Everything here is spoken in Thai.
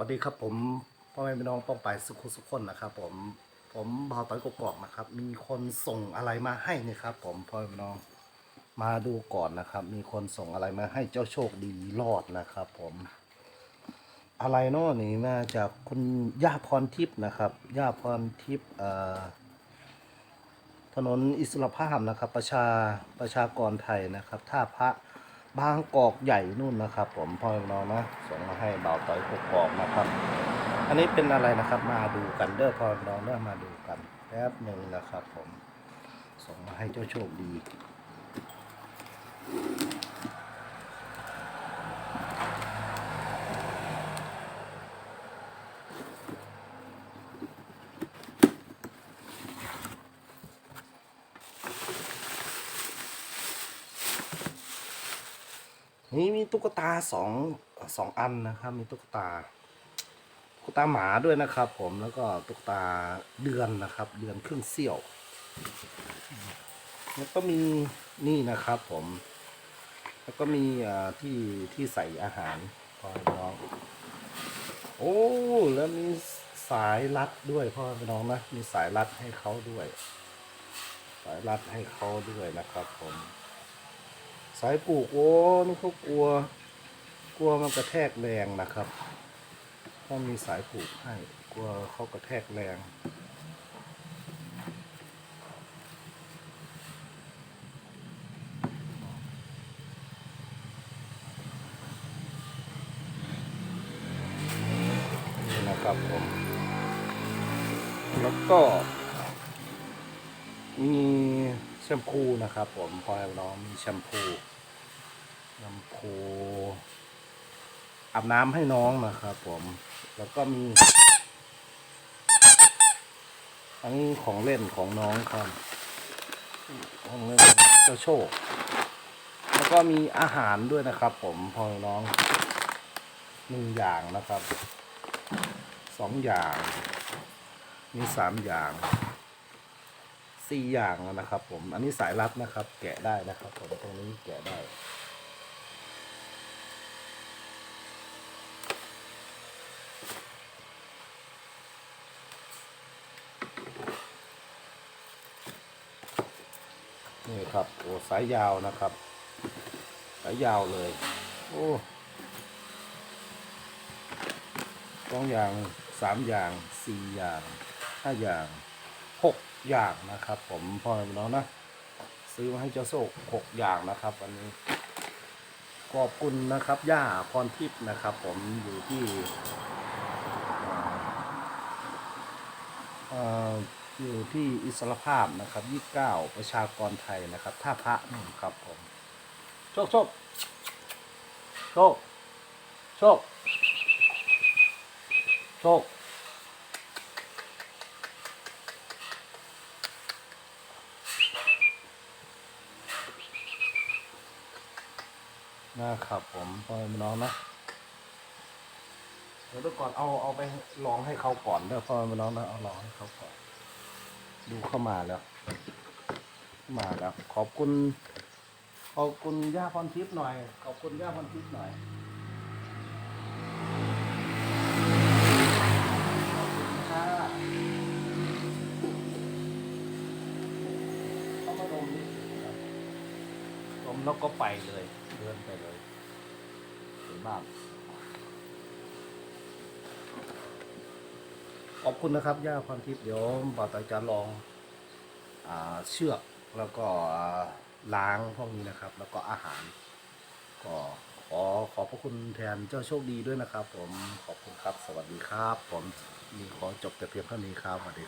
สวัสดีครับผมพ่อแม่พี่น้องป้องไปสุขุสุขคนนะครับ ผมผมบ่าต้อยกกอกนะครับ มีคนส่งอะไรมาให้นี่ครับ ผมพ่อแม่พี่น้องมาดูก่อนนะครับ มีคนส่งอะไรมาให้เจ้าโชคดีรอดนะครับ ผม อะไรเนาะนี่มาจากคุณย่าพรทิพย์นะครับย่าพรทิพย์เอ่อถนนอิสรภาพนะครับ ประชาประชากรไทยนะครับท่าพระ บางกอกใหญ่นู่นนะครับ ผมพ่อยน้องนะส่งมาให้เบาต่อยกกอกนะครับ อันนี้เป็นอะไรนะครับ มาดูกันเด้อพ่อยน้องเด้อมาดูกันแป๊บหนึ่งนะครับ ผมส่งมาให้เจ้าโชคดี นี่มีตุ๊กตาสองสองอันนะครับ มีตุ๊กตาตุ๊กตาหมาด้วยนะครับ ผมแล้วก็ตุ๊กตาเดือนนะครับ เดือนครึ่งเสี้ยวแล้วก็มีนี่นะครับผม แล้วก็มีอ่าที่ที่ใส่อาหารพ่อน้อง โอ้แล้วมีสายรัดด้วยพ่อน้องนะมีสายรัดให้เขาด้วย สายรัดให้เขาด้วยนะครับ ผม สายปลูกโอ้นี่เขากลัว กลัวมันกระแทกแรงนะครับต้องมีสายผูกให้กลัวเขากระแทกแรงนี่นะครับผมแล้วก็มี ชมพูนะครับ ผมพอน้องมีแชมพูแชมพูอาบน้ำให้น้องนะครับ ผมแล้วก็มี อันนี้ของเล่นของน้องครับของเล่นเจ้าโชค แล้วก็มีอาหารด้วยนะครับ ผมพอน้องหนึ่งอย่างนะครับสองอย่าง มีสามอย่าง สี่อย่างนะครับ ผม อันนี้สายรัดนะครับ แกะได้นะครับ ผมตรงนี้แกะได้ นี่ครับโอ้สายยาวนะครับ สายยาวเลย โอ้สองอย่างสามอย่างสี่อย่างห้าอย่างหก อย่างนะครับ ผมพ่อแม่น้องนะซื้อมาให้เจ้าโซกหกอย่างนะครับวันนี้ขอบคุณนะครับย่าพรทิพย์นะครับ ผมอยู่ที่เอ่ออยู่ที่อิสรภาพนะครับยี่เก้าประชากรไทยนะครับ ท่าพระนี่ครับผมโชคโชคโชคโชคโชค นะครับผมพ่อมน้องนะเดี๋ยวก่อนเอาเอาไปลองให้เขาก่อนเด้อพ่อแม่น้องนะเอาลองให้เขาก่อน ดูเข้ามาแล้วมาแล้ว ขอบคุณ ขอบคุณย่าพรทิพย์หน่อย ขอบคุณย่าพรทิพย์หน่อยครับดมแล้วก็ไปเลย เดินไปเลยถึงบ้านขอบคุณนะครับย่าพรทิพย์เดี๋ยวบ่าวตาจะลองอเชือกแล้วก็ล้างพวกนี้นะครับ แล้วก็อาหาร ก็ขอขอบพระคุณแทนเจ้าโชคดีด้วยนะครับ ผมขอบคุณครับ สวัสดีครับ ผมมีขอจบแต่เพียงเท่านี้ครับสวัสดี